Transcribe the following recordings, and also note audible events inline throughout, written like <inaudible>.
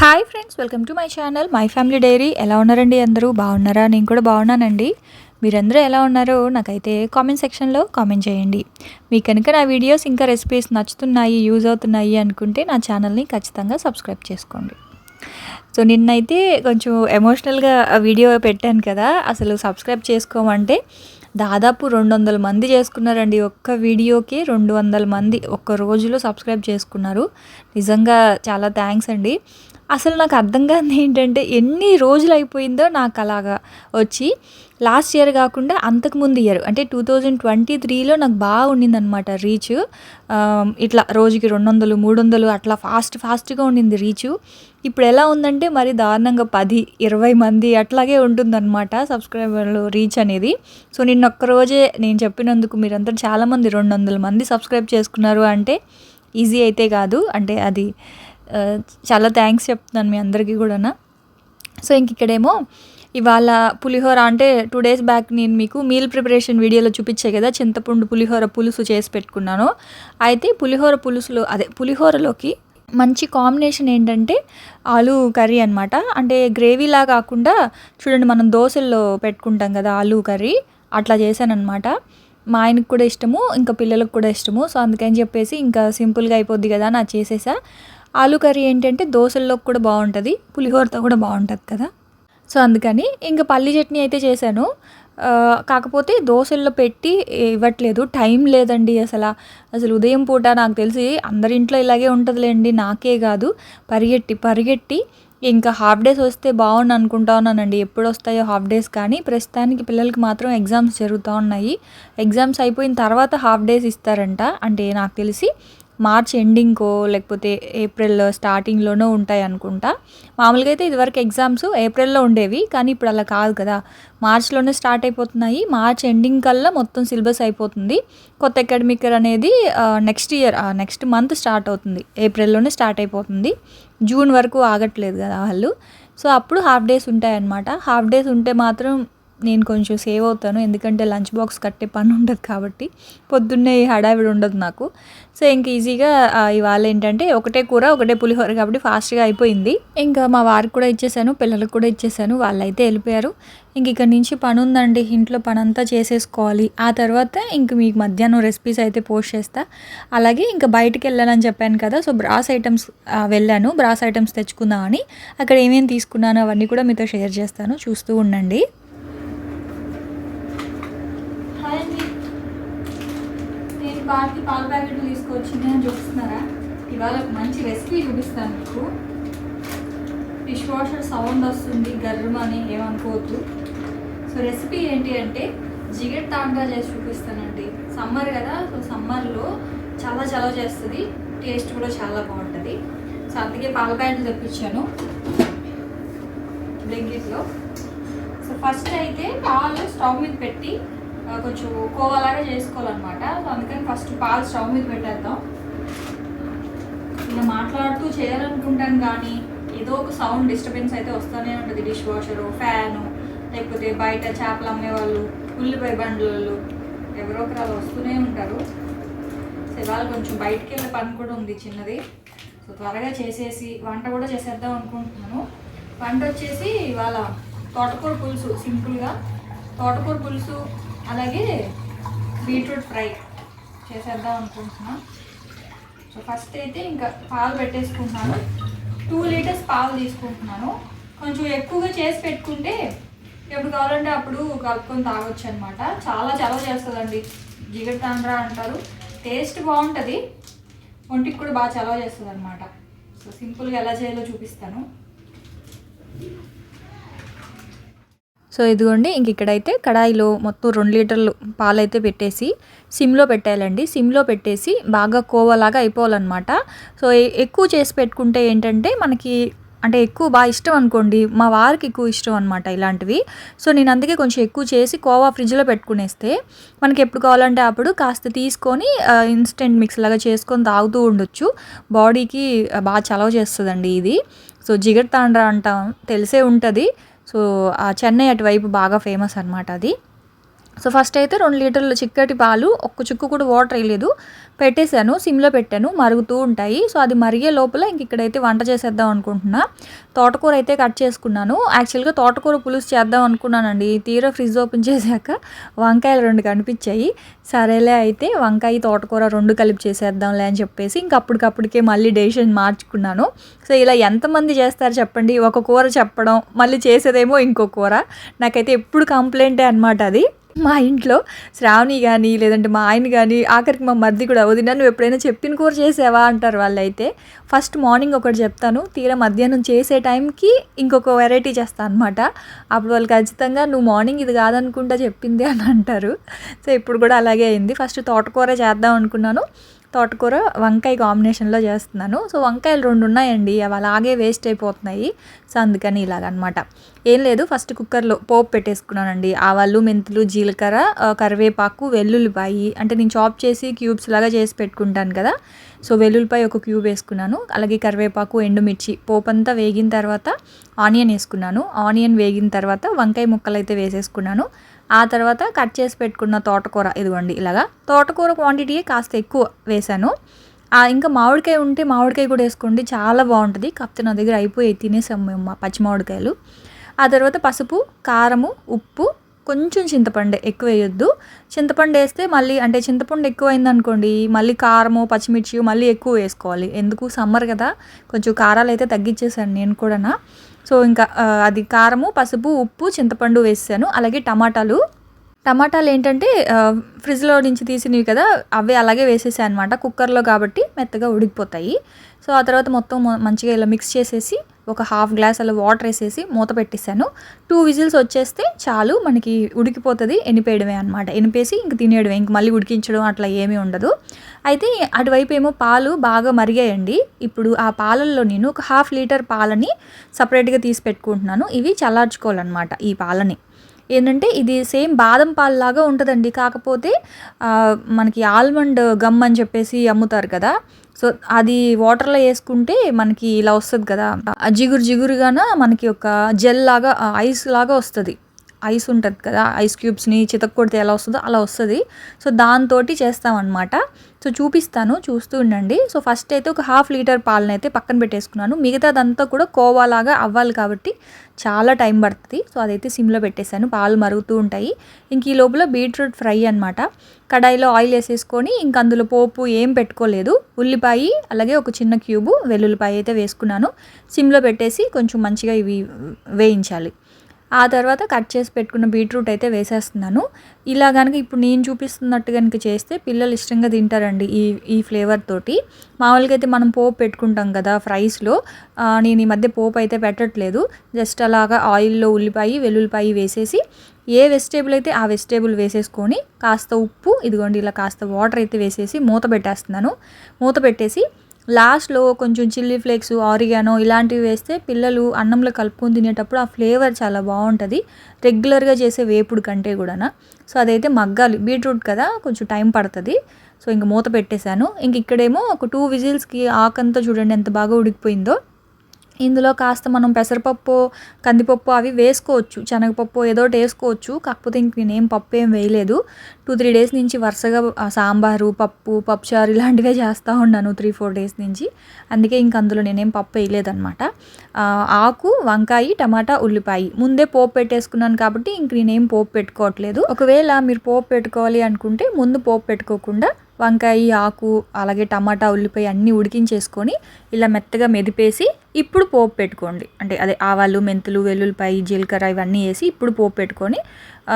Hi friends welcome to my channel my family diary. ఎలా ఉన్నారండి అందరూ? బాగున్నారా? నేను కూడా బాగున్నానండి. మీరందరూ ఎలా ఉన్నారో నాకైతే కామెంట్ సెక్షన్లో కామెంట్ చేయండి. మీ కనుక నా వీడియోస్ ఇంకా రెసిపీస్ నచ్చుతున్నాయి యూజ్ అవుతున్నాయి అనుకుంటే నా ఛానల్ని ఖచ్చితంగా సబ్స్క్రైబ్ చేసుకోండి. సో నిన్నైతే కొంచెం ఎమోషనల్గా వీడియో పెట్టాను కదా అసలు సబ్స్క్రైబ్ చేసుకోమంటే దాదాపు రెండు వందల మంది చేసుకున్నారండి. ఒక్క వీడియోకి రెండు వందల మంది ఒక్క రోజులో సబ్స్క్రైబ్ చేసుకున్నారు. నిజంగా చాలా థ్యాంక్స్ అండి. అసలు నాకు అర్థం కాదు ఏంటంటే ఎన్ని రోజులు అయిపోయిందో నాకు అలాగా వచ్చి లాస్ట్ ఇయర్ కాకుండా అంతకుముందు ఇయర్ అంటే టూ థౌజండ్ ట్వంటీ త్రీలో నాకు బాగా ఉండిందనమాట రీచ్. ఇట్లా రోజుకి రెండు వందలు మూడు వందలు అట్లా ఫాస్ట్ ఫాస్ట్గా ఉండింది రీచ్. ఇప్పుడు ఎలా ఉందంటే మరి దారుణంగా పది ఇరవై మంది అట్లాగే ఉంటుందన్నమాట సబ్స్క్రైబర్లు రీచ్ అనేది. సో నిన్న ఒక్క రోజే నేను చెప్పినందుకు మీరంతా చాలామంది రెండు వందల మంది సబ్స్క్రైబ్ చేసుకున్నారు అంటే ఈజీ అయితే కాదు. అంటే అది చాలా థ్యాంక్స్ చెప్తున్నాను మీ అందరికీ కూడా సో ఇంక ఇక్కడేమో ఇవాళ పులిహోర అంటే టూ డేస్ బ్యాక్ నేను మీకు మీల్ ప్రిపరేషన్ వీడియోలో చూపించే కదా చింతపండు పులిహోర పులుసు చేసి పెట్టుకున్నాను. అయితే పులిహోర పులుసులో అదే పులిహోరలోకి మంచి కాంబినేషన్ ఏంటంటే ఆలు కర్రీ అనమాట అంటే గ్రేవీలా కాకుండా చూడండి మనం దోశల్లో పెట్టుకుంటాం కదా ఆలు కర్రీ అట్లా చేశానమాట మా ఆయనకు కూడా ఇష్టము ఇంకా పిల్లలకు కూడా ఇష్టము. సో అందుకని చెప్పేసి ఇంకా సింపుల్గా అయిపోద్ది కదా నా చేసేసా. ఆలు కర్రీ ఏంటంటే దోశల్లో కూడా బాగుంటుంది పులిహోరతో కూడా బాగుంటుంది కదా. సో అందుకని ఇంకా పల్లి చట్నీ అయితే చేశాను. కాకపోతే దోశల్లో పెట్టి ఇవ్వట్లేదు టైం లేదండి అసలు. అసలు ఉదయం పూట నాకు తెలిసి అందరి ఇంట్లో ఇలాగే ఉంటుందిలేండి నాకే కాదు. పరిగెట్టి పరిగెట్టి ఇంకా హాఫ్ డేస్ వస్తే బాగుండు అనుకుంటా ఉన్నానండి. ఎప్పుడు వస్తాయో హాఫ్ డేస్ కానీ ప్రస్తుతానికి పిల్లలకి మాత్రం ఎగ్జామ్స్ జరుగుతూ ఉన్నాయి. ఎగ్జామ్స్ అయిపోయిన తర్వాత హాఫ్ డేస్ ఇస్తారంట. అంటే నాకు తెలిసి మార్చ్ ఎండింగ్కో లేకపోతే ఏప్రిల్ స్టార్టింగ్లోనో ఉంటాయి అనుకుంటా. మామూలుగా అయితే ఇదివరకు ఎగ్జామ్స్ ఏప్రిల్లో ఉండేవి కానీ ఇప్పుడు అలా కాదు కదా. మార్చ్లోనే స్టార్ట్ అయిపోతున్నాయి. మార్చ్ ఎండింగ్ కల్లా మొత్తం సిలబస్ అయిపోతుంది. కొత్త అకాడమిక్ ఇయర్ అనేది next year next month start అవుతుంది. ఏప్రిల్లోనే స్టార్ట్ అయిపోతుంది. జూన్ వరకు ఆగట్లేదు కదా వాళ్ళు. సో అప్పుడు హాఫ్ డేస్ ఉంటాయన్నమాట. హాఫ్ డేస్ ఉంటే మాత్రం నేను కొంచెం సేవ్ అవుతాను. ఎందుకంటే లంచ్ బాక్స్ కట్టే పని ఉండదు కాబట్టి పొద్దున్నే హడావిడి ఉండదు నాకు. సో ఇంక ఈజీగా ఇవాళ ఏంటంటే ఒకటే కూర ఒకటే పులిహోర కాబట్టి ఫాస్ట్గా అయిపోయింది. ఇంకా మా వారికి కూడా ఇచ్చేసాను పిల్లలకు కూడా ఇచ్చేసాను వాళ్ళైతే వెళ్ళిపోయారు. ఇంక ఇక్కడ నుంచి పని ఉందండి. ఇంట్లో పని అంతా చేసేసుకోవాలి. ఆ తర్వాత ఇంక మీకు మధ్యాహ్నం రెసిపీస్ అయితే పోస్ట్ చేస్తా. అలాగే ఇంకా బయటికి వెళ్ళానని చెప్పాను కదా సో బ్రాస్ ఐటమ్స్ వెళ్ళాను. బ్రాస్ ఐటమ్స్ తెచ్చుకుందామని. అక్కడ ఏమేమి తీసుకున్నాను అవన్నీ కూడా మీతో షేర్ చేస్తాను. చూస్తూ ఉండండి హాయ్ అండి నేను పార్టీ పాల ప్యాకెట్లు తీసుకొచ్చింది అని చూపిస్తున్నారా? ఇవాళ ఒక మంచి రెసిపీ చూపిస్తాను మీకు. డిష్ వాషర్ సౌండ్ వస్తుంది గర్రమని ఏమనుకోవద్దు. సో రెసిపీ ఏంటి అంటే జిగట్ తాండ్రా చేసి చూపిస్తానండి. సమ్మర్ కదా సో సమ్మర్లో చాలా చలవ చేస్తుంది టేస్ట్ కూడా చాలా బాగుంటుంది. సో అందుకే పాల ప్యాకెట్లు తెప్పించాను బ్లింకిట్లో. సో ఫస్ట్ అయితే పాలు స్టవ్ మీద పెట్టి కొంచెం కోవాలాగా చేసుకోవాలన్నమాట. సో అందుకని ఫస్ట్ పాలు స్టవ్ మీద పెట్టేద్దాం. ఇలా మాట్లాడుతూ చేయాలనుకుంటాను కానీ ఏదో ఒక సౌండ్ డిస్టర్బెన్స్ అయితే వస్తూనే ఉంటుంది. డిష్ వాషరు ఫ్యాను లేకపోతే బయట చేపలు అమ్మేవాళ్ళు ఉల్లిపాయ బండ్లు ఎవరో ఒకరు అలా వస్తూనే ఉంటారు. సో ఇవాళ కొంచెం బయటికి వెళ్ళే పని కూడా ఉంది చిన్నది. సో త్వరగా చేసేసి వంట కూడా చేసేద్దాం అనుకుంటున్నాను. వంట వచ్చేసి ఇవాళ తోటకూర పులుసు సింపుల్గా తోటకూర పులుసు అలాగే బీట్రూట్ ఫ్రై చేసేద్దాం అనుకుంటున్నాను సో ఫస్ట్ అయితే ఇంకా పాలు పెట్టేసుకుంటున్నాను. టూ లీటర్స్ పాలు తీసుకుంటున్నాను. కొంచెం ఎక్కువగా చేసి పెట్టుకుంటే ఎప్పుడు కావాలంటే అప్పుడు కలుపుకొని తాగొచ్చు అనమాట చాలా చలవ చేస్తుందండి. జిగట్ తాండ్రా అంటారు. టేస్ట్ బాగుంటుంది. ఒంటికి కూడా బాగా చలవ చేస్తుంది అనమాట సో సింపుల్గా ఎలా చేయాలో చూపిస్తాను. సో ఇదిగోండి ఇంక ఇక్కడైతే కడాయిలో మొత్తం రెండు లీటర్లు పాలైతే పెట్టేసి సిమ్లో పెట్టేయాలండి. సిమ్లో పెట్టేసి బాగా కోవలాగా అయిపోవాలన్నమాట. సో ఎక్కువ చేసి పెట్టుకుంటే ఏంటంటే మనకి అంటే ఎక్కువ బాగా ఇష్టం అనుకోండి మా వారికి ఎక్కువ ఇష్టం అనమాట ఇలాంటివి. సో నేను అందుకే కొంచెం ఎక్కువ చేసి కోవా ఫ్రిడ్జ్లో పెట్టుకునేస్తే మనకి ఎప్పుడు కావాలంటే అప్పుడు కాస్త తీసుకొని ఇన్స్టెంట్ మిక్స్ లాగా చేసుకొని తాగుతూ ఉండొచ్చు. బాడీకి బాగా చలవ చేస్తుందండి ఇది. సో జిగర్ తాండ్ర అంటాం తెలిసే ఉంటుంది. సో ఆ చెన్నై అటువైపు బాగా ఫేమస్ అనమాట అది. సో ఫస్ట్ అయితే రెండు లీటర్లు చిక్కటి పాలు ఒక్క చుక్కు కూడా వాటర్ వేయలేదు. పెట్టేశాను సిమ్లో పెట్టాను మరుగుతూ ఉంటాయి. సో అది మరిగే లోపల ఇంక ఇక్కడైతే వంట చేసేద్దాం అనుకుంటున్నా. తోటకూర అయితే కట్ చేసుకున్నాను. యాక్చువల్గా తోటకూర పులుసు చేద్దాం అనుకున్నానండి. తీరా ఫ్రిడ్జ్ ఓపెన్ చేశాక వంకాయలు రెండు కనిపించాయి. సరేలే అయితే వంకాయ తోటకూర రెండు కలిపి చేసేద్దాంలే అని చెప్పేసి ఇంక అప్పటికప్పటికే మళ్ళీ డెసిషన్ మార్చుకున్నాను. సో ఇలా ఎంతమంది చేస్తారు చెప్పండి? ఒక కూర చెప్పడం మళ్ళీ చేసేదేమో ఇంకో కూర. నాకైతే ఎప్పుడు కంప్లైంటే అనమాట అది. మా ఇంట్లో శ్రావణి కానీ లేదంటే మా ఆయన కానీ ఆఖరికి మా మర్ది కూడా వదిన నువ్వు ఎప్పుడైనా చెప్పిన కూర చేసావా? అంటారు వాళ్ళైతే. ఫస్ట్ మార్నింగ్ ఒకటి చెప్తాను. తీరా మధ్యాహ్నం చేసే టైంకి ఇంకొక వెరైటీ చేస్తాను అనమాట అప్పుడు వాళ్ళు ఖచ్చితంగా నువ్వు మార్నింగ్ ఇది కాదనుకుంటా చెప్పింది అని అంటారు. సో ఇప్పుడు కూడా అలాగే అయింది. ఫస్ట్ తోటకూర చేద్దాం అనుకున్నాను. తోటకూర వంకాయ కాంబినేషన్లో చేస్తున్నాను. సో వంకాయలు రెండు ఉన్నాయండి. అవి అలాగే వేస్ట్ అయిపోతున్నాయి. సో అందుకని ఇలాగనమాట. ఏం లేదు ఫస్ట్ కుక్కర్లో పోపు పెట్టేసుకున్నానండి. ఆవాలు మెంతులు జీలకర్ర కరివేపాకు వెల్లుల్లిపాయి అంటే నేను చాప్ చేసి క్యూబ్స్ లాగా చేసి పెట్టుకుంటాను కదా. సో వెల్లుల్లిపాయ ఒక క్యూబ్ వేసుకున్నాను. అలాగే కరివేపాకు ఎండుమిర్చి పోపు అంతా వేగిన తర్వాత ఆనియన్ వేసుకున్నాను. ఆనియన్ వేగిన తర్వాత వంకాయ ముక్కలు అయితే వేసేసుకున్నాను. ఆ తర్వాత కట్ చేసి పెట్టుకున్న తోటకూర ఇదిగోండి ఇలాగా. తోటకూర క్వాంటిటీ కాస్త ఎక్కువ వేశాను. ఇంకా మామిడికాయ ఉంటే మామిడికాయ కూడా వేసుకోండి చాలా బాగుంటుంది. కాకపోతే నా దగ్గర అయిపోయి తినేసాము మేము మా పచ్చి మామిడికాయలు. ఆ తర్వాత పసుపు కారము ఉప్పు కొంచెం చింతపండు ఎక్కువ వేయొద్దు. చింతపండు వేస్తే మళ్ళీ అంటే చింతపండు ఎక్కువ అయింది అనుకోండి మళ్ళీ కారము పచ్చిమిర్చి మళ్ళీ ఎక్కువ వేసుకోవాలి. ఎందుకు? సమ్మర్ కదా కొంచెం కారాలు అయితే తగ్గించేసాను నేను కూడా సో ఇంకా ఆ, అది కారము పసుపు ఉప్పు చింతపండు వేసాను. అలాగే టమాటాలు టమాటాలు ఏంటంటే ఫ్రిడ్జ్లో నుంచి తీసినవి కదా అవి అలాగే వేసేసాయి అనమాట కుక్కర్లో కాబట్టి మెత్తగా ఉడికిపోతాయి. సో ఆ తర్వాత మొత్తం మంచిగా ఇలా మిక్స్ చేసేసి ఒక హాఫ్ గ్లాస్ అలా వాటర్ వేసేసి మూత పెట్టేశాను. టూ విజిల్స్ వచ్చేస్తే చాలు మనకి ఉడికిపోతుంది ఎనిపేయడమే అనమాట ఎనిపేసి ఇంక తినేయడమే ఇంక మళ్ళీ ఉడికించడం అట్లా ఏమీ ఉండదు. అయితే అటువైపు ఏమో పాలు బాగా మరిగాయండి. ఇప్పుడు ఆ పాలల్లో నేను ఒక హాఫ్ లీటర్ పాలని సపరేట్గా తీసి పెట్టుకుంటున్నాను. ఇవి చల్లార్చుకోవాలన్నమాట ఈ పాలని. ఏంటంటే ఇది సేమ్ బాదం పాలులాగా ఉంటుందండి. కాకపోతే మనకి ఆల్మండ్ గమ్ అని చెప్పేసి అమ్ముతారు కదా. సో అది వాటర్లో వేసుకుంటే మనకి ఇలా వస్తుంది కదా. జిగురు జిగురుగాన మనకి ఒక జెల్ లాగా ఐస్ లాగా వస్తుంది. ఐస్ ఉంటుంది కదా ఐస్ క్యూబ్స్ని చితక్కొడితే ఎలా వస్తుందో అలా వస్తుంది. సో దాంతో చేస్తామన్నమాట. సో చూపిస్తాను చూస్తూ ఉండండి. సో ఫస్ట్ అయితే ఒక హాఫ్ లీటర్ పాలను అయితే పక్కన పెట్టేసుకున్నాను. మిగతాదంతా కూడా కోవాలాగా అవ్వాలి కాబట్టి చాలా టైం పడుతుంది. సో అదైతే సిమ్లో పెట్టేశాను. పాలు మరుగుతూ ఉంటాయి. ఇంక ఈ లోపల బీట్రూట్ ఫ్రై అనమాట కడాయిలో ఆయిల్ వేసేసుకొని ఇంక అందులో పోపు ఏం పెట్టుకోలేదు. ఉల్లిపాయ అలాగే ఒక చిన్న క్యూబు వెల్లుల్లిపాయ అయితే వేసుకున్నాను. సిమ్లో పెట్టేసి కొంచెం మంచిగా ఇవి వేయించాలి. ఆ తర్వాత కట్ చేసి పెట్టుకున్న బీట్రూట్ అయితే వేసేస్తున్నాను. ఇలా కనుక ఇప్పుడు నేను చూపిస్తున్నట్టు కనుక చేస్తే పిల్లలు ఇష్టంగా తింటారండి ఈ ఈ ఫ్లేవర్ తోటి. మామూలుగా అయితే మనం పోపు పెట్టుకుంటాం కదా ఫ్రైస్లో. నేను ఈ మధ్య పోపు అయితే పెట్టట్లేదు. జస్ట్ అలాగా ఆయిల్లో ఉల్లిపాయ వెల్లుల్లిపాయ వేసేసి ఏ వెజిటేబుల్ అయితే ఆ వెజిటేబుల్ వేసేసుకొని కాస్త ఉప్పు ఇదిగోండి ఇలా కాస్త వాటర్ అయితే వేసేసి మూత పెట్టేస్తున్నాను. మూత పెట్టేసి లాస్ట్లో కొంచెం చిల్లీ ఫ్లేక్స్ ఆరిగానో ఇలాంటివి వేస్తే పిల్లలు అన్నంలో కలుపుకొని తినేటప్పుడు ఆ ఫ్లేవర్ చాలా బాగుంటుంది. రెగ్యులర్గా చేసే వేపుడు కంటే కూడా సో అదైతే మగ్గాలి. బీట్రూట్ కదా కొంచెం టైం పడుతుంది. సో ఇంక మూత పెట్టేశాను. ఇంక ఇక్కడేమో ఒక టూ విజిల్స్కి ఆకంతా చూడండి ఎంత బాగా ఉడికిపోయిందో. ఇందులో కాస్త మనం పెసరపప్పు కందిపప్పు అవి వేసుకోవచ్చు. శనగపప్పు ఏదో ఒకటి వేసుకోవచ్చు. కాకపోతే ఇంక నేనేం పప్పు ఏం వేయలేదు. టూ త్రీ డేస్ నుంచి వరుసగా సాంబారు పప్పు పప్పుచారు ఇలాంటివే చేస్తూ ఉన్నాను త్రీ ఫోర్ డేస్ నుంచి. అందుకే ఇంక అందులో నేనేం పప్పు వేయలేదన్నమాట. ఆకు వంకాయ టమాటా ఉల్లిపాయ. ముందే పోపు పెట్టేసుకున్నాను కాబట్టి ఇంక నేనేం పోపు పెట్టుకోవట్లేదు. ఒకవేళ మీరు పోపు పెట్టుకోవాలి అనుకుంటే ముందు పోపు పెట్టుకోకుండా వంకాయ ఆకు అలాగే టమాటా ఉల్లిపాయ అన్నీ ఉడికించేసుకొని ఇలా మెత్తగా మెదిపేసి ఇప్పుడు పోపు పెట్టుకోండి. అంటే అదే ఆవాలు మెంతులు వెల్లుల్లిపాయ జీలకర్ర ఇవన్నీ వేసి ఇప్పుడు పోపు పెట్టుకొని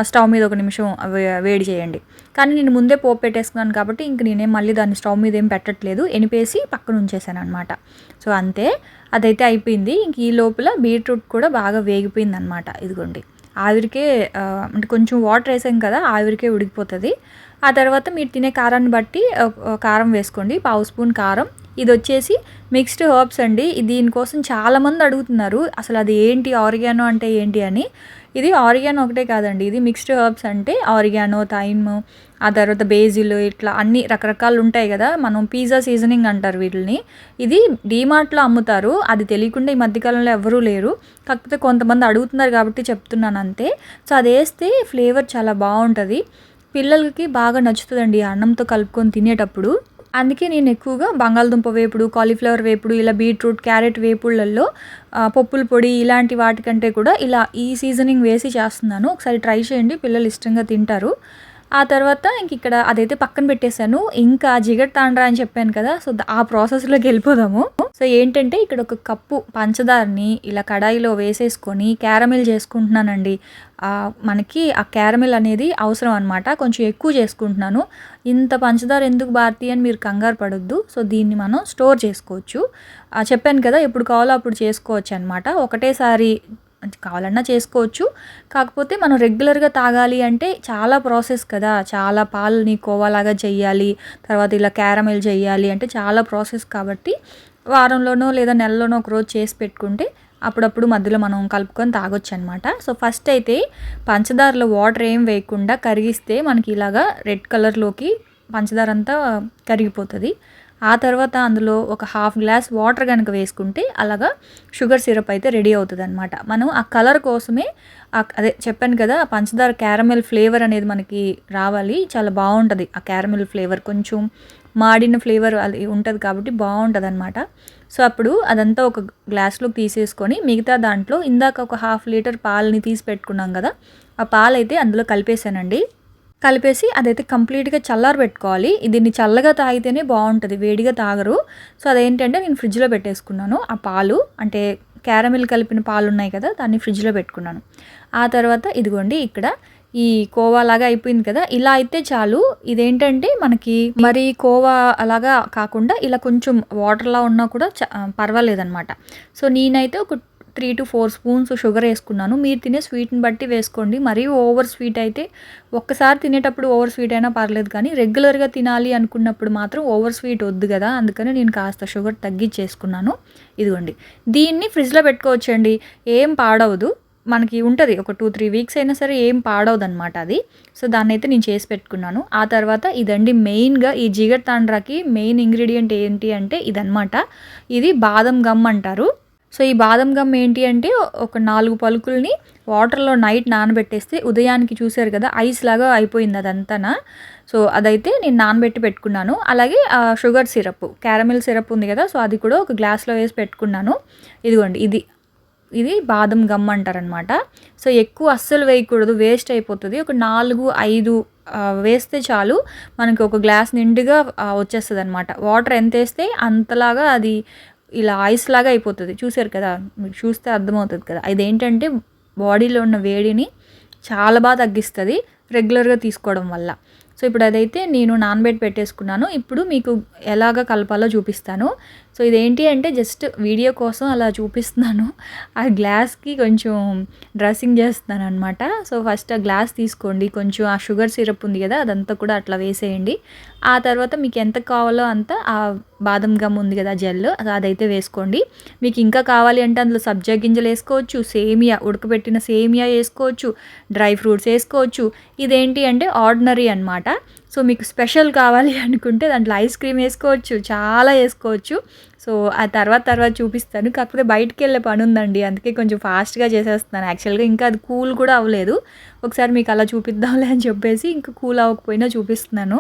స్టవ్ మీద ఒక నిమిషం వే- వేడి చేయండి. కానీ నేను ముందే పోపు పెట్టేసుకున్నాను కాబట్టి ఇంక నేనేం మళ్ళీ దాన్ని స్టవ్ మీద ఏం పెట్టట్లేదు. ఎనిపేసి పక్కన ఉంచేసాను అనమాట సో అంతే. అదైతే అయిపోయింది. ఇంక ఈ లోపల బీట్రూట్ కూడా బాగా వేగిపోయింది అనమాట ఇదిగోండి. ఆవిరికే అంటే కొంచెం వాటర్ వేసాం కదా ఆవిరికే ఉడికిపోతుంది. ఆ తర్వాత మీరు తినే కారాన్ని బట్టి కారం వేసుకోండి పావు స్పూన్ కారం. ఇది వచ్చేసి మిక్స్డ్ హర్బ్స్ అండి. దీనికోసం చాలామంది అడుగుతున్నారు అసలు అది ఏంటి ఆరిగానో అంటే ఏంటి అని. ఇది ఆరిగానో ఒకటే కాదండి ఇది మిక్స్డ్ హర్బ్స్ అంటే ఆరిగానో థైమ్ ఆ తర్వాత బేజిల్ ఇట్లా అన్ని రకరకాలు ఉంటాయి కదా మనం పిజ్జా సీజనింగ్ అంటారు వీటిని ఇది డీమార్ట్లో అమ్ముతారు అది తెలియకుండా ఈ మధ్యకాలంలో ఎవరూ లేరు. కాకపోతే కొంతమంది అడుగుతున్నారు కాబట్టి చెప్తున్నాను అంతే. సో అది వేస్తే ఫ్లేవర్ చాలా బాగుంటుంది. పిల్లలకి బాగా నచ్చుతుందండి ఈ అన్నంతో కలుపుకొని తినేటప్పుడు. అందుకే నేను ఎక్కువగా బంగాళదుంప వేపుడు కాలీఫ్లవర్ వేపుడు ఇలా బీట్రూట్ క్యారెట్ వేపుళ్ళల్లో పప్పుల పొడి ఇలాంటి వాటికంటే కూడా ఇలా ఈ సీజనింగ్ వేసి చేస్తున్నాను. ఒకసారి ట్రై చేయండి పిల్లలు ఇష్టంగా తింటారు. ఆ తర్వాత ఇంక ఇక్కడ అదైతే పక్కన పెట్టేశాను. ఇంకా జిగట్ తాండ్రా అని చెప్పాను కదా సో ఆ ప్రాసెస్లోకి వెళ్ళిపోదాము. సో ఏంటంటే ఇక్కడ ఒక కప్పు పంచదారని ఇలా కడాయిలో వేసేసుకొని క్యారమిల్ చేసుకుంటున్నానండి. మనకి ఆ క్యారమిల్ అనేది అవసరం అనమాట కొంచెం ఎక్కువ చేసుకుంటున్నాను. ఇంత పంచదార ఎందుకు భారతి అని మీరు కంగారు పడొద్దు. సో దీన్ని మనం స్టోర్ చేసుకోవచ్చు. చెప్పాను కదా ఎప్పుడు కావాలో అప్పుడు చేసుకోవచ్చు అనమాట ఒకటేసారి కావాలన్నా చేసుకోవచ్చు. కాకపోతే మనం రెగ్యులర్గా తాగాలి అంటే చాలా ప్రాసెస్ కదా. చాలా పాలని కోవాలాగా చేయాలి తర్వాత ఇలా క్యారమెల్ చేయాలి అంటే చాలా ప్రాసెస్ కాబట్టి వారంలోనో లేదా నెలలోనో ఒక రోజు చేసి పెట్టుకుంటే అప్పుడప్పుడు మధ్యలో మనం కలుపుకొని తాగొచ్చు అనమాట సో ఫస్ట్ అయితే పంచదారలో వాటర్ ఏం వేయకుండా కరిగిస్తే మనకి ఇలాగా రెడ్ కలర్లోకి పంచదార అంతా కరిగిపోతుంది. ఆ తర్వాత అందులో ఒక హాఫ్ గ్లాస్ వాటర్ కనుక వేసుకుంటే అలాగా షుగర్ సిరప్ అయితే రెడీ అవుతుంది అనమాట మనం ఆ కలర్ కోసమే అదే చెప్పాను కదా ఆ పంచదార క్యారమెల్ ఫ్లేవర్ అనేది మనకి రావాలి. చాలా బాగుంటుంది ఆ క్యారమెల్ ఫ్లేవర్. కొంచెం మాడిన ఫ్లేవర్ అది ఉంటుంది కాబట్టి బాగుంటుంది అనమాట సో అప్పుడు అదంతా ఒక గ్లాస్లోకి తీసేసుకొని మిగతా దాంట్లో ఇందాక ఒక హాఫ్ లీటర్ పాలని తీసి పెట్టుకున్నాం కదా ఆ పాలైతే అయితే అందులో కలిపేసానండి కలిపేసి అదైతే కంప్లీట్గా చల్లారి పెట్టుకోవాలి. దీన్ని చల్లగా తాగితేనే బాగుంటుంది వేడిగా తాగరు. సో అదేంటంటే నేను ఫ్రిడ్జ్లో పెట్టేసుకున్నాను ఆ పాలు. అంటే క్యారమిల్ కలిపిన పాలు ఉన్నాయి కదా దాన్ని ఫ్రిడ్జ్లో పెట్టుకున్నాను. ఆ తర్వాత ఇదిగోండి ఇక్కడ ఈ కోవా లాగా అయిపోయింది కదా ఇలా అయితే చాలు. ఇదేంటంటే మనకి మరి కోవా అలాగా కాకుండా ఇలా కొంచెం వాటర్లా ఉన్నా కూడా చ పర్వాలేదన్నమాట. సో నేనైతే ఒక three to four spoons sugar వేసుకున్నాను. మీరు తినే స్వీట్ని బట్టి వేసుకోండి. మరీ ఓవర్ స్వీట్ అయితే ఒక్కసారి తినేటప్పుడు ఓవర్ స్వీట్ అయినా పర్లేదు కానీ రెగ్యులర్గా తినాలి అనుకున్నప్పుడు మాత్రం ఓవర్ స్వీట్ వద్దు కదా. అందుకని నేను కాస్త షుగర్ తగ్గించేసుకున్నాను. ఇదిగోండి. దీన్ని ఫ్రిడ్జ్లో పెట్టుకోవచ్చండి. ఏం పాడవదు. మనకి ఉంటుంది. ఒక టూ త్రీ వీక్స్ అయినా సరే ఏం పాడవదనమాట అది. సో దాన్ని అయితే నేను చేసి పెట్టుకున్నాను. ఆ తర్వాత ఇదండి మెయిన్గా ఈ జిగర్ తాండ్రాకి మెయిన్ ఇంగ్రీడియంట్ ఏంటి అంటే ఇదనమాట ఇది బాదం గమ్ అంటారు. సో ఈ బాదం గమ్ ఏంటి అంటే ఒక నాలుగు పలుకుల్ని వాటర్లో నైట్ నానబెట్టేస్తే ఉదయానికి చూశారు కదా ఐస్ లాగా అయిపోయింది అదంతానా? సో అదైతే నేను నానబెట్టి పెట్టుకున్నాను. అలాగే షుగర్ సిరప్ క్యారమిల్ సిరప్ ఉంది కదా సో అది కూడా ఒక గ్లాస్లో వేసి పెట్టుకున్నాను. ఇదిగోండి ఇది ఇది బాదం గమ్ అంటారనమాట. సో ఎక్కువ అస్సలు వేయకూడదు వేస్ట్ అయిపోతుంది. ఒక నాలుగు ఐదు వేస్తే చాలు మనకి ఒక గ్లాస్ నిండుగా వచ్చేస్తుంది అనమాట వాటర్ ఎంత వేస్తే అంతలాగా అది ఇలా ఐస్ లాగా అయిపోతుంది. చూసారు కదా? మీరు చూస్తే అర్థమవుతుంది కదా? ఇదేంటంటే బాడీలో ఉన్న వేడిని చాలా బాగా తగ్గిస్తుంది రెగ్యులర్గా తీసుకోవడం వల్ల. సో ఇప్పుడు అదైతే నేను నానబెట్టి పెట్టేసుకున్నాను. ఇప్పుడు మీకు ఎలాగ కలపాలో చూపిస్తాను. సో ఇదేంటి అంటే జస్ట్ వీడియో కోసం అలా చూపిస్తున్నాను. ఆ గ్లాస్కి కొంచెం డ్రెస్సింగ్ చేస్తున్నాను అనమాట సో ఫస్ట్ ఆ గ్లాస్ తీసుకోండి. కొంచెం ఆ షుగర్ సిరప్ ఉంది కదా అదంతా కూడా అట్లా వేసేయండి. ఆ తర్వాత మీకు ఎంత కావాలో అంత ఆ బాదం గమ్ ఉంది కదా జెల్ అదైతే వేసుకోండి. మీకు ఇంకా కావాలి అంటే అందులో సబ్జా గింజలు వేసుకోవచ్చు సేమియా ఉడకబెట్టిన సేమియా వేసుకోవచ్చు డ్రై ఫ్రూట్స్ వేసుకోవచ్చు. ఇదేంటి అంటే ఆర్డినరీ అనమాట సో మీకు స్పెషల్ కావాలి <laughs> అనుకుంటే దాంట్లో ఐస్ క్రీమ్ వేసుకోవచ్చు చాలా వేసుకోవచ్చు. సో ఆ తర్వాత తర్వాత చూపిస్తాను. కాకపోతే బయటికి వెళ్ళే పని ఉందండి. అందుకే కొంచెం ఫాస్ట్గా చేసేస్తున్నాను. యాక్చువల్గా ఇంకా అది కూల్ కూడా అవ్వలేదు. ఒకసారి మీకు అలా చూపిద్దాంలే అని చెప్పేసి ఇంకా కూల్ అవ్వకపోయినా చూపిస్తున్నాను.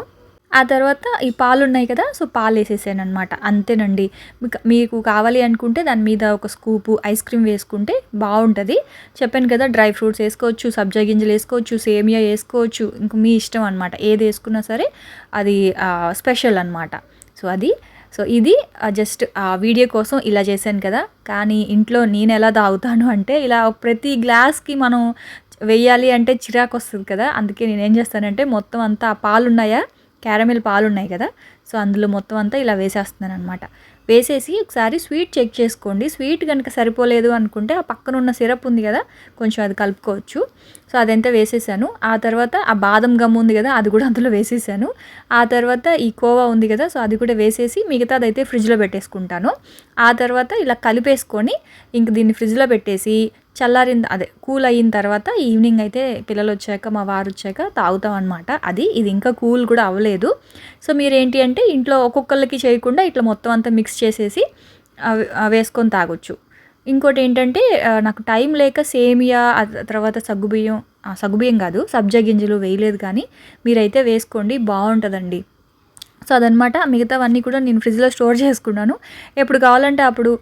ఆ తర్వాత ఈ పాలు ఉన్నాయి కదా సో పాలు వేసేసాను అనమాట అంతేనండి. మీకు మీకు కావాలి అనుకుంటే దాని మీద ఒక స్కూపు ఐస్ క్రీమ్ వేసుకుంటే బాగుంటుంది చెప్పాను కదా డ్రై ఫ్రూట్స్ వేసుకోవచ్చు సబ్జా గింజలు వేసుకోవచ్చు సేమియా వేసుకోవచ్చు ఇంక మీ ఇష్టం అనమాట ఏది వేసుకున్నా సరే అది స్పెషల్ అనమాట సో అది సో ఇది జస్ట్ ఆ వీడియో కోసం ఇలా చేశాను కదా. కానీ ఇంట్లో నేను ఎలా తాగుతాను అంటే ఇలా ప్రతి గ్లాస్కి మనం వేయాలి అంటే చిరాకు వస్తుంది కదా అందుకే నేను ఏం చేస్తానంటే మొత్తం అంతా ఆ పాలు ఉన్నాయా క్యారమిల్ పాలు ఉన్నాయి కదా సో అందులో మొత్తం అంతా ఇలా వేసేస్తున్నాను అనమాట వేసేసి ఒకసారి స్వీట్ చెక్ చేసుకోండి. స్వీట్ కనుక సరిపోలేదు అనుకుంటే ఆ పక్కన ఉన్న సిరప్ ఉంది కదా కొంచెం అది కలుపుకోవచ్చు. సో అదంతా వేసేసాను. ఆ తర్వాత ఆ బాదం గమ్ ఉంది కదా అది కూడా అందులో వేసేసాను. ఆ తర్వాత ఈ కోవా ఉంది కదా సో అది కూడా వేసేసి మిగతాదైతే ఫ్రిడ్జ్లో పెట్టేసుకుంటాను. ఆ తర్వాత ఇలా కలిపేసుకొని ఇంక దీన్ని ఫ్రిడ్జ్లో పెట్టేసి చల్లారిన అదే కూల్ అయిన తర్వాత ఈవినింగ్ అయితే పిల్లలు వచ్చాక మా వారు వచ్చాక తాగుతాం అనమాట అది ఇది ఇంకా కూల్ కూడా అవ్వలేదు. సో మీరు ఏంటి అంటే ఇంట్లో ఒక్కొక్కరికి చేయకుండా ఇట్లా మొత్తం అంతా మిక్స్ చేసేసి వేసుకొని తాగొచ్చు. ఇంకోటి ఏంటంటే నాకు టైం లేక సేమియా తర్వాత సగ్గుబియ్యం సగ్గుబియ్యం కాదు సబ్జా గింజలు వేయలేదు కానీ మీరైతే వేసుకోండి బాగుంటుందండి. సో అదనమాట మిగతావన్నీ కూడా నేను ఫ్రిడ్జ్లో స్టోర్ చేసుకున్నాను. ఎప్పుడు కావాలంటే అప్పుడు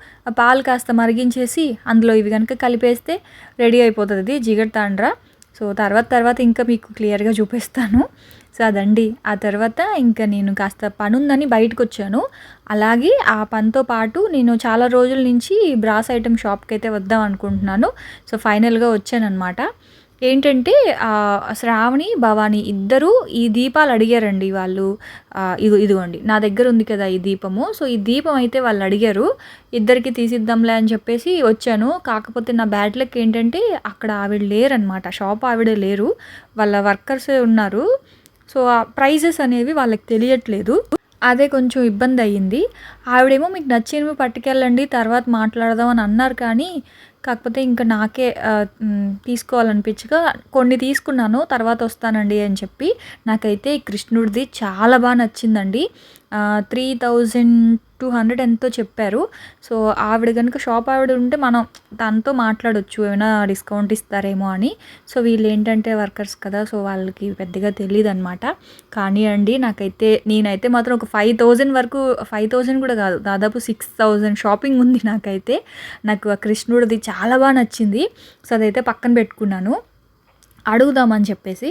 పాలు కాస్త మరిగించేసి అందులో ఇవి కనుక కలిపేస్తే రెడీ అయిపోతుంది జిగర్ తాండ్రా. సో తర్వాత తర్వాత ఇంకా మీకు క్లియర్గా చూపిస్తాను. సో అదండి ఆ తర్వాత ఇంకా నేను కాస్త పని ఉందని బయటకు వచ్చాను అలాగే ఆ పనితో పాటు నేను చాలా రోజుల నుంచి బ్రాస్ ఐటమ్ షాప్కి అయితే వద్దాం అనుకుంటున్నాను. సో ఫైనల్గా వచ్చానమాట ఏంటంటే శ్రావణి భవాని ఇద్దరూ ఈ దీపాలు అడిగారండి వాళ్ళు. ఇది ఇదిగోండి నా దగ్గర ఉంది కదా ఈ దీపము. సో ఈ దీపం అయితే వాళ్ళు అడిగారు. ఇద్దరికి తీసిద్దాంలే అని చెప్పేసి వచ్చాను. కాకపోతే నా బ్యాడ్ లక్ ఏంటంటే అక్కడ ఆవిడ లేరనమాట షాప్ ఆవిడ లేరు. వాళ్ళ వర్కర్స్ ఉన్నారు. సో ఆ ప్రైజెస్ అనేవి వాళ్ళకి తెలియట్లేదు. అదే కొంచెం ఇబ్బంది అయ్యింది ఆవిడేమో మీకు నచ్చినవి పట్టుకెళ్ళండి తర్వాత మాట్లాడదాం అని అన్నారు కానీ కాకపోతే ఇంకా నాకే తీసుకోవాలనిపించగా కొన్ని తీసుకున్నాను తర్వాత వస్తానండి అని చెప్పి నాకైతే ఈ కృష్ణుడిది చాలా బాగా నచ్చిందండి. త్రీ థౌజండ్ టూ హండ్రెడ్ ఎంతో చెప్పారు. సో ఆవిడ కనుక షాప్ ఆవిడ ఉంటే మనం తనతో మాట్లాడొచ్చు ఏమైనా డిస్కౌంట్ ఇస్తారేమో అని. సో వీళ్ళు ఏంటంటే వర్కర్స్ కదా సో వాళ్ళకి పెద్దగా తెలియదు అనమాట కానీ అండి నాకైతే నేనైతే మాత్రం ఒక ఫైవ్ థౌజండ్ వరకు ఫైవ్ థౌజండ్ కూడా కాదు దాదాపు సిక్స్ థౌజండ్ షాపింగ్ ఉంది నాకైతే. నాకు ఆ కృష్ణుడిది చాలా బాగా నచ్చింది. సో అదైతే పక్కన పెట్టుకున్నాను. అడుగుదామని చెప్పేసి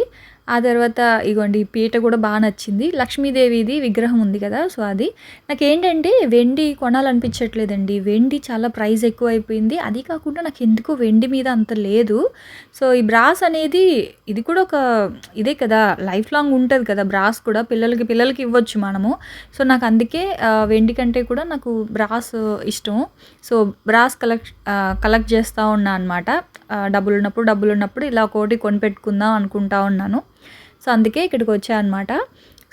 ఆ తర్వాత ఇగోండి పీట కూడా బాగా నచ్చింది. లక్ష్మీదేవిది విగ్రహం ఉంది కదా సో అది. నాకేంటంటే వెండి కొనాలనిపించట్లేదండి. వెండి చాలా ప్రైస్ ఎక్కువ అయిపోయింది అది కాకుండా నాకు ఎందుకో వెండి మీద అంత లేదు. సో ఈ బ్రాస్ అనేది ఇది కూడా ఒక ఇదే కదా లైఫ్ లాంగ్ ఉంటుంది కదా బ్రాస్ కూడా. పిల్లలకి పిల్లలకి ఇవ్వచ్చు మనము. సో నాకు అందుకే వెండి కంటే కూడా నాకు బ్రాస్ ఇష్టం. సో బ్రాస్ కలెక్ట్ కలెక్ట్ చేస్తూ ఉన్నా అనమాట డబ్బులు ఉన్నప్పుడు డబ్బులు ఉన్నప్పుడు ఇలా ఒకటి కొనిపెట్టుకుందాం అనుకుంటా ఉన్నాను. సో అందుకే ఇక్కడికి వచ్చా అనమాట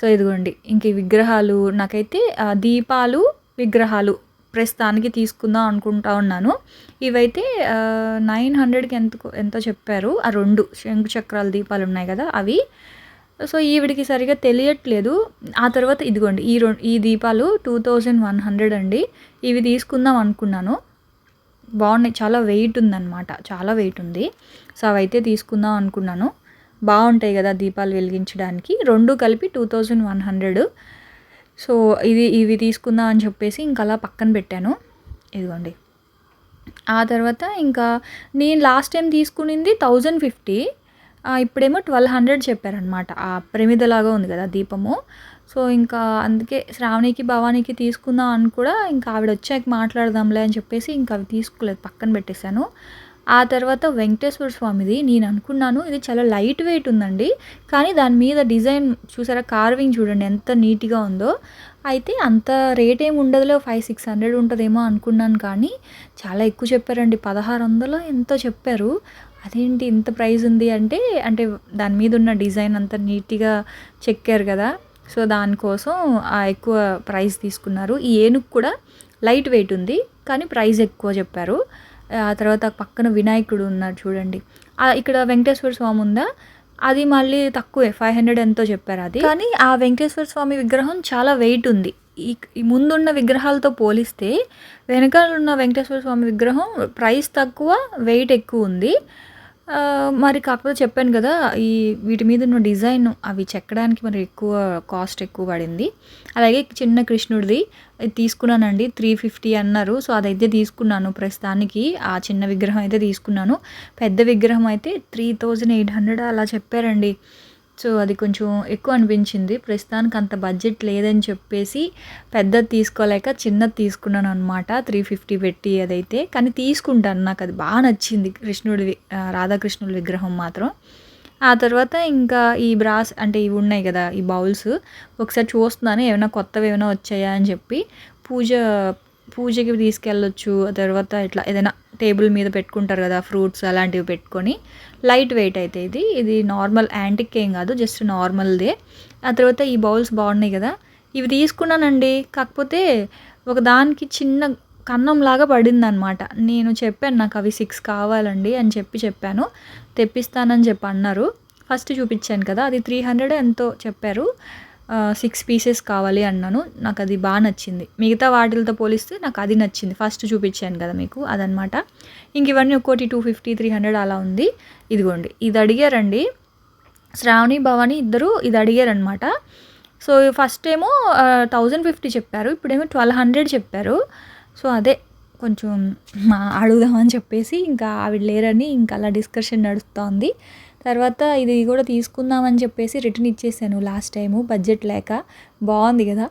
సో ఇదిగోండి ఇంక ఈ విగ్రహాలు నాకైతే దీపాలు విగ్రహాలు ప్రస్తుతానికి తీసుకుందాం అనుకుంటా ఉన్నాను. ఇవైతే నైన్ హండ్రెడ్కి ఎంత ఎంతో చెప్పారు? ఆ రెండు శంకు చక్రాల దీపాలు ఉన్నాయి కదా అవి. సో ఈవిడికి సరిగా తెలియట్లేదు. ఆ తర్వాత ఇదిగోండి ఈ రెండు ఈ దీపాలు టూ థౌజండ్ వన్ హండ్రెడ్ అండి. ఇవి తీసుకుందాం అనుకున్నాను. బాగున్నాయి చాలా వెయిట్ ఉందన్నమాట చాలా వెయిట్ ఉంది. సో అవైతే తీసుకుందాం అనుకున్నాను. బాగుంటాయి కదా దీపాలు వెలిగించడానికి. రెండు కలిపి two thousand one hundred. So ఇది ఇవి తీసుకుందాం అని చెప్పేసి ఇంకా అలా పక్కన పెట్టాను. ఇదిగోండి. ఆ తర్వాత ఇంకా నేను లాస్ట్ టైం తీసుకునింది థౌజండ్ ఫిఫ్టీ. ఇప్పుడేమో ట్వెల్వ్ హండ్రెడ్ చెప్పారనమాట ఆ ప్రమిదలాగా ఉంది కదా దీపము. సో ఇంకా అందుకే శ్రావణికి భవానీకి తీసుకుందాం అని కూడా ఇంకా ఆవిడ వచ్చాక మాట్లాడదాంలే అని చెప్పేసి ఇంకా అవి తీసుకోలేదు పక్కన పెట్టేశాను. ఆ తర్వాత వెంకటేశ్వర స్వామిది నేను అనుకున్నాను ఇది చాలా లైట్ వెయిట్ ఉందండి కానీ దాని మీద డిజైన్ చూసారా కార్వింగ్ చూడండి ఎంత నీట్గా ఉందో. అయితే అంత రేట్ ఏమి ఉండదులే ఫైవ్ సిక్స్ హండ్రెడ్ ఉంటుందేమో అనుకున్నాను కానీ చాలా ఎక్కువ చెప్పారండి పదహారు వందలు ఎంతో చెప్పారు. అదేంటి ఇంత ప్రైస్ ఉంది అంటే అంటే దాని మీద ఉన్న డిజైన్ అంత నీట్గా చెక్కారు కదా. సో దానికోసం ఎక్కువ ప్రైస్ తీసుకున్నారు. ఈ ఏనుగు కూడా లైట్ వెయిట్ ఉంది కానీ ప్రైస్ ఎక్కువ చెప్పారు. ఆ తర్వాత పక్కన వినాయకుడు ఉన్నాడు చూడండి. ఇక్కడ వెంకటేశ్వర స్వామి ఉందా? అది మళ్ళీ తక్కువే ఫైవ్ హండ్రెడ్ ఎంతో చెప్పారు అది. కానీ ఆ వెంకటేశ్వర స్వామి విగ్రహం చాలా వెయిట్ ఉంది. ఈ ముందున్న విగ్రహాలతో పోలిస్తే వెనకాల ఉన్న వెంకటేశ్వర స్వామి విగ్రహం ప్రైస్ తక్కువ వెయిట్ ఎక్కువ ఉంది. మరి కాకపోతే చెప్పాను కదా ఈ వీటి మీద ఉన్న డిజైన్ అవి చెక్కడానికి మరి ఎక్కువ కాస్ట్ ఎక్కువ పడింది. అలాగే చిన్న కృష్ణుడిది తీసుకున్నానండి త్రీ ఫిఫ్టీ అన్నారు. సో అదైతే తీసుకున్నాను ప్రస్తుతానికి. ఆ చిన్న విగ్రహం అయితే తీసుకున్నాను. పెద్ద విగ్రహం అయితే త్రీ థౌజండ్ ఎయిట్ హండ్రెడ్ అలా చెప్పారండి. సో అది కొంచెం ఎక్కువ అనిపించింది. ప్రస్తుతానికి అంత బడ్జెట్ లేదని చెప్పేసి పెద్దది తీసుకోలేక చిన్నది తీసుకున్నాను అనమాట త్రీ ఫిఫ్టీ పెట్టి అదైతే. కానీ తీసుకుంటాను. నాకు అది బాగా నచ్చింది. కృష్ణుడి రాధాకృష్ణుడి విగ్రహం మాత్రం. ఆ తర్వాత ఇంకా ఈ బ్రాస్ అంటే ఇవి ఉన్నాయి కదా ఈ బౌల్స్. ఒకసారి చూస్తున్నాను. ఏమైనా కొత్తవి ఏమైనా వచ్చాయా అని చెప్పి. పూజ పూజకి తీసుకెళ్ళొచ్చు. ఆ తర్వాత ఇట్లా ఏదైనా టేబుల్ మీద పెట్టుకుంటారు కదా ఫ్రూట్స్ అలాంటివి పెట్టుకొని. లైట్ వెయిట్ అయితే ఇది. ఇది నార్మల్ యాంటిక్ ఏం కాదు జస్ట్ నార్మల్దే. ఆ తర్వాత ఈ బౌల్స్ బాగున్నాయి కదా. ఇవి తీసుకున్నానండి. కాకపోతే ఒక దానికి చిన్న కన్నంలాగా పడింది అనమాట నేను చెప్పాను నాకు అవి సిక్స్ కావాలండి అని చెప్పి చెప్పాను. తెప్పిస్తానని చెప్పి అన్నారు. ఫస్ట్ చూపించాను కదా అది త్రీ హండ్రెడ్ ఎంతో చెప్పారు. సిక్స్ పీసెస్ కావాలి అన్నాను. నాకు అది బాగా నచ్చింది. మిగతా వాటిలతో పోలిస్తే నాకు అది నచ్చింది. ఫస్ట్ చూపించాను కదా మీకు అదనమాట. ఇంక ఇవన్నీ ఒక్కోటి టూ ఫిఫ్టీ త్రీ హండ్రెడ్ అలా ఉంది. ఇదిగోండి. ఇది అడిగారండి. శ్రావణి భవాని ఇద్దరు ఇది అడిగారనమాట. సో ఫస్ట్ ఏమో థౌజండ్ ఫిఫ్టీ చెప్పారు. ఇప్పుడేమో ట్వెల్వ్ హండ్రెడ్ చెప్పారు. సో అదే కొంచెం మా అడుగుదామని చెప్పేసి ఇంకా ఆవిడ లేరని ఇంకా అలా డిస్కషన్ నడుస్తోంది. తర్వాత ఇది కూడా తీసుకుందామని చెప్పేసి రిటర్న్ ఇచ్చేసాను లాస్ట్ టైము బడ్జెట్ లేక. బాగుంది కదా.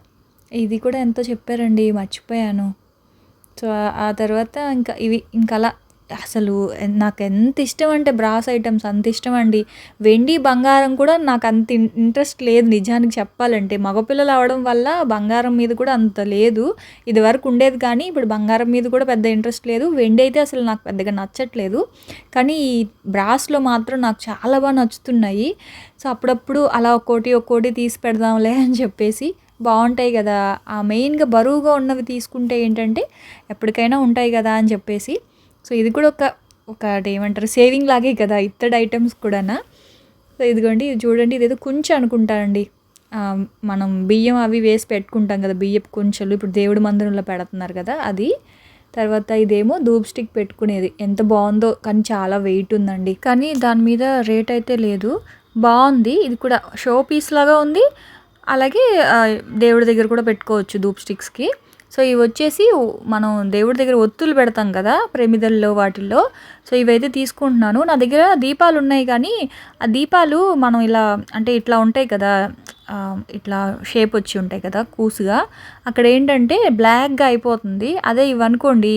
ఇది కూడా ఎంతో చెప్పారండి మర్చిపోయాను. సో ఆ తర్వాత ఇంకా ఇవి ఇంకలా అలా అసలు నాకు ఎంత ఇష్టం అంటే బ్రాస్ ఐటమ్స్ అంత ఇష్టం అండి వెండి బంగారం కూడా నాకు అంత ఇంట్రెస్ట్ లేదు నిజానికి చెప్పాలంటే. మగపిల్లలు అవడం వల్ల బంగారం మీద కూడా అంత లేదు. ఇది వరకు ఉండేది కానీ ఇప్పుడు బంగారం మీద కూడా పెద్ద ఇంట్రెస్ట్ లేదు. వెండి అయితే అసలు నాకు పెద్దగా నచ్చట్లేదు. కానీ ఈ బ్రాస్లో మాత్రం నాకు చాలా బాగా నచ్చుతున్నాయి. సో అప్పుడప్పుడు అలా ఒక్కోటి ఒక్కోటి తీసి పెడదాంలే అని చెప్పేసి బాగుంటాయి కదా. ఆ మెయిన్గా బరువుగా ఉన్నవి తీసుకుంటే ఏంటంటే ఎప్పటికైనా ఉంటాయి కదా అని చెప్పేసి సో ఇది కూడా ఒక ఒకటి ఏమంటారు సేవింగ్ లాగే కదా ఇత్తడి ఐటమ్స్ కూడానా? సో ఇదిగోండి ఇది చూడండి ఇదేదో కుంచె అనుకుంటారండి. మనం బియ్యం అవి వేసి పెట్టుకుంటాం కదా బియ్యపు కుంచెలు ఇప్పుడు దేవుడి మందిరంలో పెడుతున్నారు కదా అది. తర్వాత ఇదేమో ధూప్ స్టిక్ పెట్టుకునేది. ఎంత బాగుందో కానీ చాలా వెయిట్ ఉందండి. కానీ దాని మీద రేట్ అయితే లేదు. బాగుంది ఇది కూడా షో పీస్ లాగా ఉంది. అలాగే దేవుడి దగ్గర కూడా పెట్టుకోవచ్చు ధూప్ స్టిక్స్కి. సో ఇవి వచ్చేసి మనం దేవుడి దగ్గర ఒత్తులు పెడతాం కదా ప్రమిదల్లో వాటిల్లో. సో ఇవైతే తీసుకుంటున్నాను. నా దగ్గర దీపాలు ఉన్నాయి కానీ ఆ దీపాలు మనం ఇలా అంటే ఇట్లా ఉంటాయి కదా ఇట్లా షేప్ వచ్చి ఉంటాయి కదా కూసుగా. అక్కడ ఏంటంటే బ్లాక్గా అయిపోతుంది. అదే ఇవనుకోండి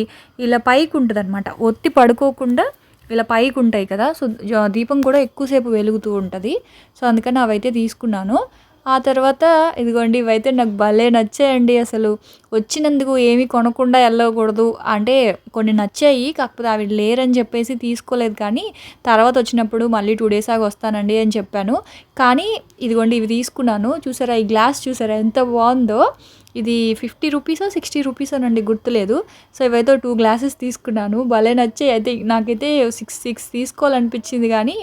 ఇలా పైకి ఉంటుంది అనమాట ఒత్తి పడుకోకుండా ఇలా పైకి ఉంటాయి కదా సో దీపం కూడా ఎక్కువసేపు వెలుగుతూ ఉంటుంది. సో అందుకని అవైతే తీసుకున్నాను. ఆ తర్వాత ఇదిగోండి ఇవైతే నాకు భలే నచ్చాయండి అసలు. వచ్చినందుకు ఏమీ కొనకుండా వెళ్ళకూడదు. అంటే కొన్ని నచ్చాయి కాకపోతే ఆవిడ లేరని చెప్పేసి తీసుకోలేదు. కానీ తర్వాత వచ్చినప్పుడు మళ్ళీ టూ డేస్ ఆగి వస్తానండి అని చెప్పాను. కానీ ఇదిగోండి ఇవి తీసుకున్నాను. చూసారా ఈ గ్లాస్ చూసారా ఎంత బాగుందో. ఇది ఫిఫ్టీ రూపీసో సిక్స్టీ రూపీస్ అండి గుర్తులేదు. సో ఇవైతే టూ గ్లాసెస్ తీసుకున్నాను. భలే నచ్చాయి. అయితే నాకైతే సిక్స్ సిక్స్ తీసుకోవాలనిపించింది కానీ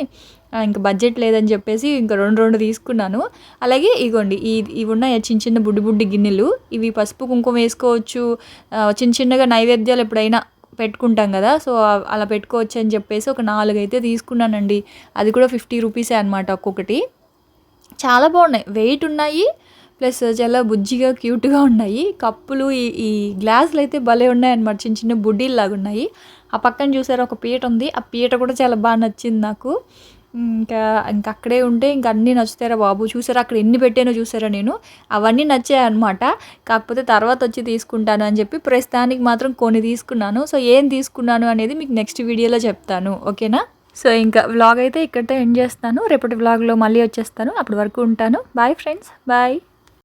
ఇంకా బడ్జెట్ లేదని చెప్పేసి ఇంకా రెండు రెండు తీసుకున్నాను. అలాగే ఇగోండి ఈ ఇవి ఉన్నాయి చిన్న చిన్న బుడ్డి బుడ్డి గిన్నెలు. ఇవి పసుపు కుంకుమ వేసుకోవచ్చు. చిన్న చిన్నగా నైవేద్యాలు ఎప్పుడైనా పెట్టుకుంటాం కదా సో అలా పెట్టుకోవచ్చు అని చెప్పేసి ఒక నాలుగు అయితే తీసుకున్నానండి. అది కూడా ఫిఫ్టీ రూపీసే అనమాట ఒక్కొక్కటి. చాలా బాగున్నాయి. వెయిట్ ఉన్నాయి ప్లస్ చాలా బుజ్జిగా క్యూట్గా ఉన్నాయి. కప్పులు ఈ ఈ గ్లాసులు అయితే భలే ఉన్నాయి అనమాట చిన్న చిన్న బుడ్డీల్లాగా ఉన్నాయి ఆ పక్కన చూసారు ఒక పీట ఉంది. ఆ పీట కూడా చాలా బాగా నచ్చింది నాకు. ఇంకా ఇంకా అక్కడే ఉంటే ఇంకా అన్నీ నచ్చుతారా బాబు. చూసారా అక్కడ ఎన్ని పెట్టానో చూసారా నేను? అవన్నీ నచ్చాయి అనమాట కాకపోతే తర్వాత వచ్చి తీసుకుంటాను అని చెప్పి ప్రస్తుతానికి మాత్రం కొన్ని తీసుకున్నాను. సో ఏం తీసుకున్నాను అనేది మీకు నెక్స్ట్ వీడియోలో చెప్తాను. ఓకేనా? సో ఇంకా వ్లాగ్ అయితే ఇక్కడితో ఎండ్ చేస్తాను. రేపటి వ్లాగ్లో మళ్ళీ వచ్చేస్తాను. అప్పటి వరకు ఉంటాను. Bye friends bye